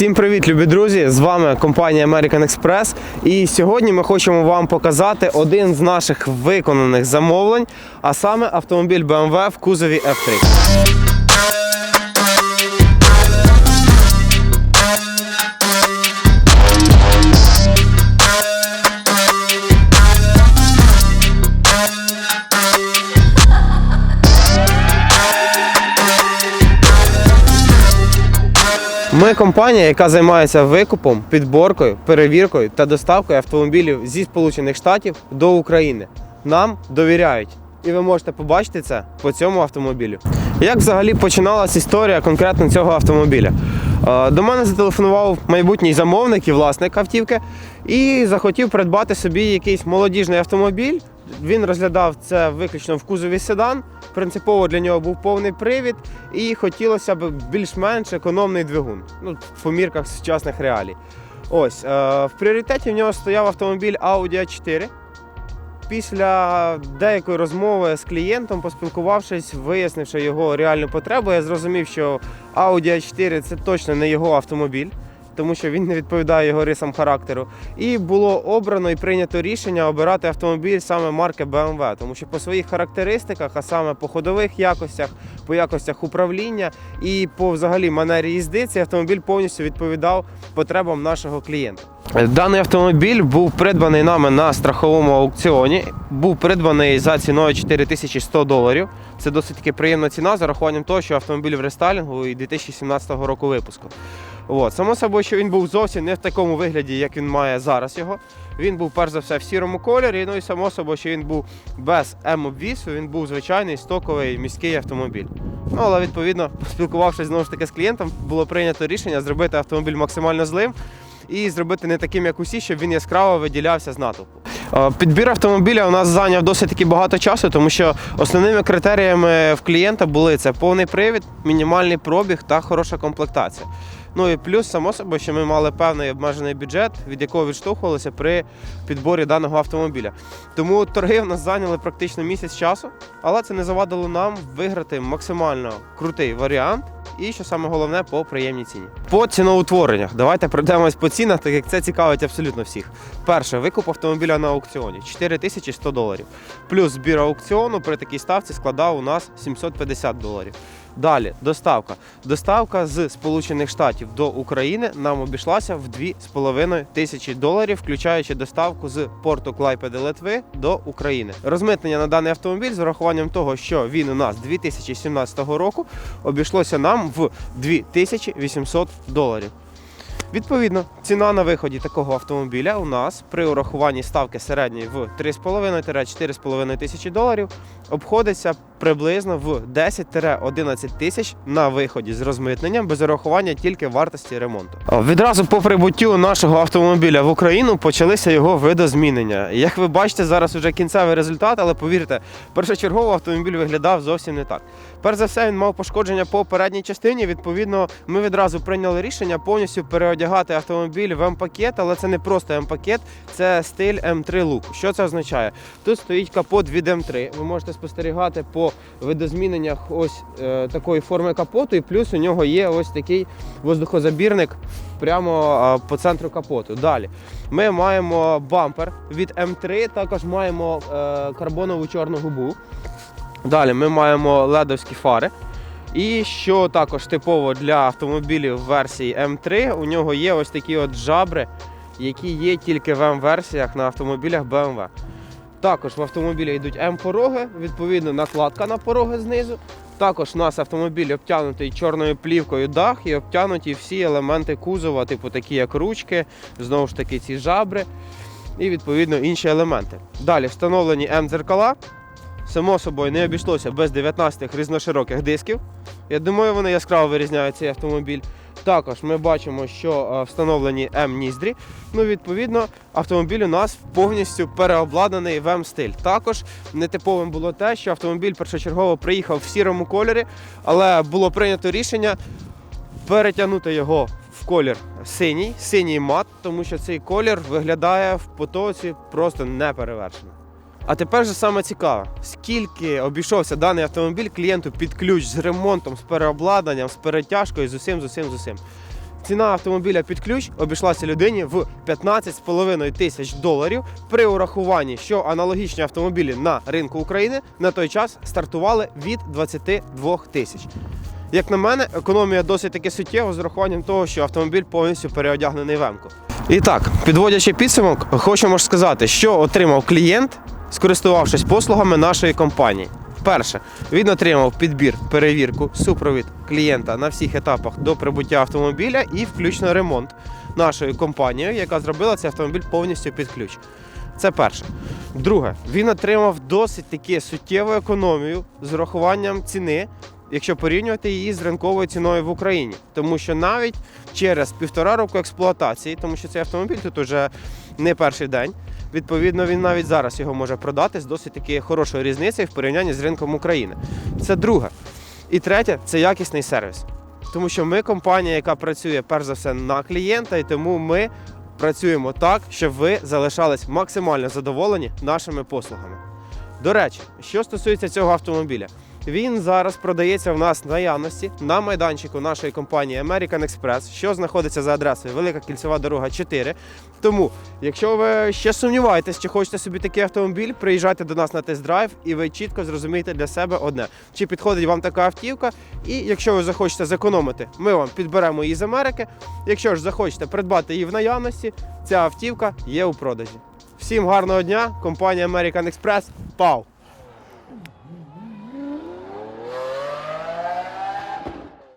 Всім привіт, любі друзі! З вами компанія American Express. І сьогодні ми хочемо вам показати один з наших виконаних замовлень, а саме автомобіль BMW в кузові F3. Ми компанія, яка займається викупом, підборкою, перевіркою та доставкою автомобілів зі Сполучених Штатів до України. Нам довіряють. І ви можете побачити це по цьому автомобілю. Як взагалі починалася історія конкретно цього автомобіля? Е, До мене зателефонував майбутній замовник і власник автівки і захотів придбати собі якийсь молодіжний автомобіль. Він розглядав це виключно в кузові седан. Принципово для нього був повний привід, і хотілося б більш-менш економний двигун. Ну, по мірках сучасних реалій. Ось е, в пріоритеті в нього стояв автомобіль Audi A4. Після деякої розмови з клієнтом, поспілкувавшись, вияснивши його реальну потребу, я зрозумів, що Audi A4 це точно не його автомобіль, тому що він не відповідає його рисам характеру. І було обрано і прийнято рішення обирати автомобіль саме марки BMW, тому що по своїх характеристиках, а саме по ходових якостях, по якостях управління і по взагалі манері їзди, цей автомобіль повністю відповідав потребам нашого клієнта. Даний автомобіль був придбаний нами на страховому аукціоні. Був придбаний за ціною 4100 доларів. Це досить таки приємна ціна за рахуванням того, що автомобіль в рестайлінгу і 2017 року випуску. От. Само собою, що він був зовсім не в такому вигляді, як він має зараз його. Він був перш за все в сірому кольорі. Ну і само собою, що він був без М-обвісу, він був звичайний стоковий міський автомобіль. Ну, але відповідно, поспілкувавшись знову ж таки з клієнтом, було прийнято рішення зробити автомобіль максимально злим і зробити не таким, як усі, щоб він яскраво виділявся з натовпу. Е, Підбір автомобіля у нас зайняв досить таки багато часу, тому що основними критеріями в клієнта були це повний привід, мінімальний пробіг та хороша комплектація. Ну і плюс, само собою, що ми мали певний обмежений бюджет, від якого відштовхувалися при підборі даного автомобіля. Тому торги в нас зайняли практично місяць часу, але це не завадило нам виграти максимально крутий варіант. І що саме головне по приємній ціні. По ціноутвореннях. Давайте пройдемось по цінах, так як це цікавить абсолютно всіх. Перше, викуп автомобіля на аукціоні 4100 доларів. Плюс збір аукціону при такій ставці складав у нас 750 доларів. Далі доставка. Доставка з Сполучених Штатів до України нам обійшлася в 2,5 тисячі доларів, включаючи доставку з порту Клайпеди Литви до України. Розмитнення на даний автомобіль з врахуванням того, що він у нас 2017 року, обійшлося нам в 2800 доларів. Відповідно, ціна на виході такого автомобіля у нас при урахуванні ставки середньої в 3,5-4,5 тисячі доларів обходиться приблизно в 10-11 тисяч на виході з розмитненням без урахування тільки вартості ремонту. Відразу по прибуттю нашого автомобіля в Україну почалися його видозмінення. Як ви бачите, зараз вже кінцевий результат, але повірте, першочергово автомобіль виглядав зовсім не так. Перш за все, він мав пошкодження по передній частині. Відповідно, ми відразу прийняли рішення повністю переодягати автомобіль в М-пакет, але це не просто М-пакет, це стиль М3 лук. Що це означає? Тут стоїть капот від М3. Ви можете спостерігати по видозміненнях ось е, такої форми капоту, і плюс у нього є ось такий воздухозабірник прямо е, по центру капоту. Далі ми маємо бампер від М3, також маємо е, карбонову чорну губу. Далі ми маємо ледовські фари. І що також типово для автомобілів версії М3, у нього є ось такі от жабри, які є тільки в М-версіях на автомобілях BMW. Також в автомобілі йдуть М-пороги, відповідно накладка на пороги знизу. Також у нас автомобіль обтягнутий чорною плівкою дах і обтягнуті всі елементи кузова, типу такі як ручки, знову ж таки ці жабри і відповідно інші елементи. Далі встановлені М-дзеркала. Само собою не обійшлося без 19 різношироких дисків. Я думаю, вони яскраво вирізняють цей автомобіль. Також ми бачимо, що е, встановлені М-ніздрі. Ну, відповідно, автомобіль у нас повністю переобладнаний в М-стиль. Також нетиповим було те, що автомобіль першочергово приїхав в сірому кольорі, але було прийнято рішення перетягнути його в колір синій, синій мат, тому що цей колір виглядає в потоці просто неперевершено. А тепер же саме цікаве, скільки обійшовся даний автомобіль клієнту під ключ з ремонтом, з переобладнанням, з перетяжкою, з усім, з усім, з усім. ціна автомобіля під ключ обійшлася людині в 15,5 тисяч доларів при урахуванні, що аналогічні автомобілі на ринку України на той час стартували від 22 тисяч. Як на мене, економія досить таки суттєва з урахуванням того, що автомобіль повністю переодягнений в М-ку. І так, підводячи підсумок, хочемо ж сказати, що отримав клієнт, скористувавшись послугами нашої компанії. Перше, він отримав підбір, перевірку, супровід клієнта на всіх етапах до прибуття автомобіля і включно ремонт нашою компанією, яка зробила цей автомобіль повністю під ключ. Це перше. Друге, він отримав досить таки суттєву економію з урахуванням ціни, якщо порівнювати її з ринковою ціною в Україні. Тому що навіть через півтора року експлуатації, тому що цей автомобіль тут уже не перший день. Відповідно, він навіть зараз його може продати з досить таки хорошою різницею в порівнянні з ринком України. Це друге. І третє це якісний сервіс. Тому що ми компанія, яка працює перш за все на клієнта, і тому ми працюємо так, щоб ви залишались максимально задоволені нашими послугами. До речі, що стосується цього автомобіля, він зараз продається в нас в наявності на майданчику нашої компанії American Express, що знаходиться за адресою Велика Кільцева дорога 4. Тому, якщо ви ще сумніваєтесь, чи хочете собі такий автомобіль, приїжджайте до нас на тест-драйв, і ви чітко зрозумієте для себе одне: чи підходить вам така автівка, і якщо ви захочете зекономити, ми вам підберемо її з Америки. Якщо ж захочете придбати її в наявності, ця автівка є у продажі. Всім гарного дня! Компанія American Express. Пау!